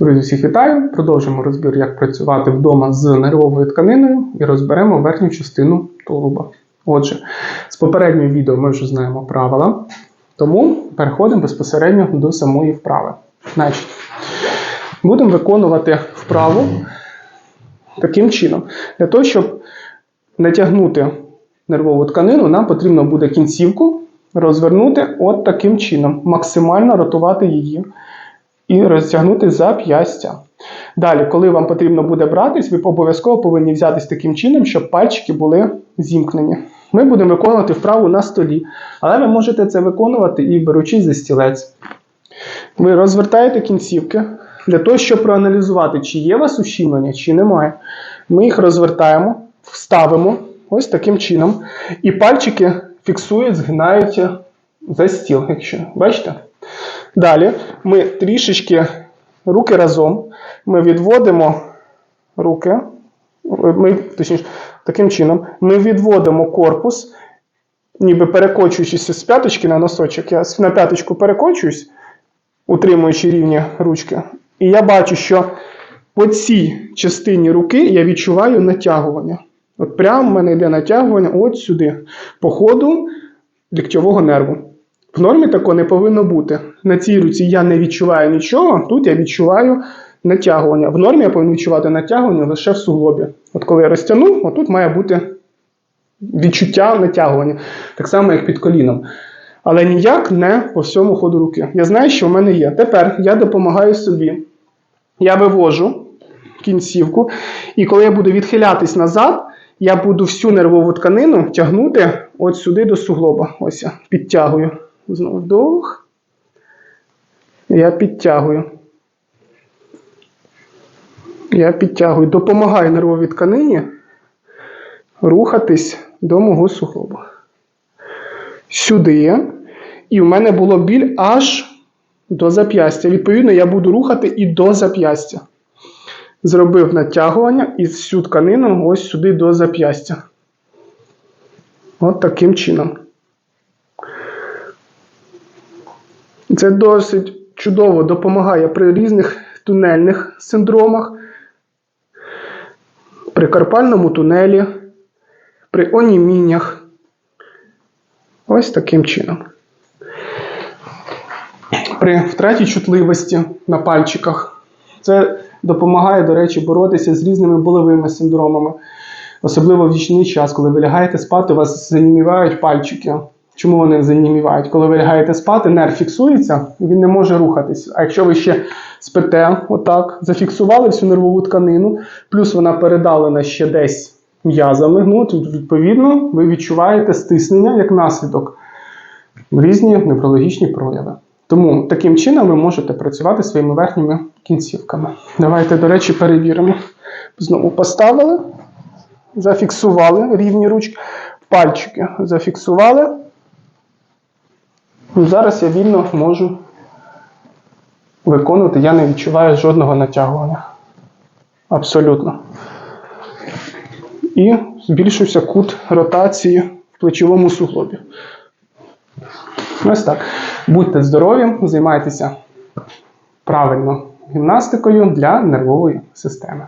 Друзі, всіх вітаю! Продовжимо розбір, як працювати вдома з нервовою тканиною і розберемо верхню частину тулуба. Отже, з попереднього відео ми вже знаємо правила, тому переходимо безпосередньо до самої вправи. Значить, будемо виконувати вправу таким чином. Для того, щоб натягнути нервову тканину, нам потрібно буде кінцівку розвернути от таким чином, максимально ротувати її і розтягнути зап'ястя. Далі, коли вам потрібно буде братись, ви обов'язково повинні взятись таким чином, щоб пальчики були зімкнені. Ми будемо виконувати вправу на столі, але ви можете це виконувати і беручись за стілець. Ви розвертаєте кінцівки для того, щоб проаналізувати, чи є у вас ущільнення, чи немає. Ми їх розвертаємо, вставимо ось таким чином. І пальчики фіксують, згинаються за стіл. Якщо бачите? Далі ми трішечки руки разом. Ми відводимо руки. Ми, точніше, таким чином, ми відводимо корпус, ніби перекочуючись з п'яточки на носочок. Я на п'яточку перекочуюсь, утримуючи рівні ручки. І я бачу, що по цій частині руки я відчуваю натягування. От прямо в мене йде натягування от сюди, по ходу ліктьового нерву. В нормі такого не повинно бути. На цій руці я не відчуваю нічого, тут я відчуваю натягування. В нормі я повинен відчувати натягування лише в суглобі. От коли я розтягну, отут має бути відчуття натягування, так само, як під коліном. Але ніяк не по всьому ходу руки. Я знаю, що в мене є. Тепер я допомагаю собі. Я вивожу кінцівку, і коли я буду відхилятись назад, я буду всю нервову тканину тягнути от сюди до суглоба. Ось я підтягую. Знову вдох. Я підтягую. Я підтягую. Допомагаю нервовій тканині рухатись до мого суглоба. Сюди. І в мене було біль аж до зап'ястя. Відповідно, я буду рухати і до зап'ястя. Зробив натягування і всю тканину ось сюди до зап'ястя. От таким чином. Це досить чудово допомагає при різних тунельних синдромах, при карпальному тунелі, при оніміннях. Ось таким чином. При втраті чутливості на пальчиках. Це допомагає, до речі, боротися з різними болевими синдромами. Особливо в нічний час, коли ви лягаєте спати, у вас занімівають пальчики. Чому вони занімівають? Коли ви лягаєте спати, нерв фіксується і він не може рухатись. А якщо ви ще спите, отак, зафіксували всю нервову тканину, плюс вона передалена ще десь м'язами, ну, тут, відповідно, ви відчуваєте стиснення як наслідок різні неврологічні прояви. Тому таким чином ви можете працювати своїми верхніми кінцівками. Давайте, до речі, перевіримо. Знову поставили, зафіксували рівні ручки, пальчики зафіксували. Ну, Зараз я вільно можу виконувати, я не відчуваю жодного натягування. Абсолютно. І збільшився кут ротації в плечовому суглобі. Ось так. Будьте здорові, займайтеся правильно гімнастикою для нервової системи.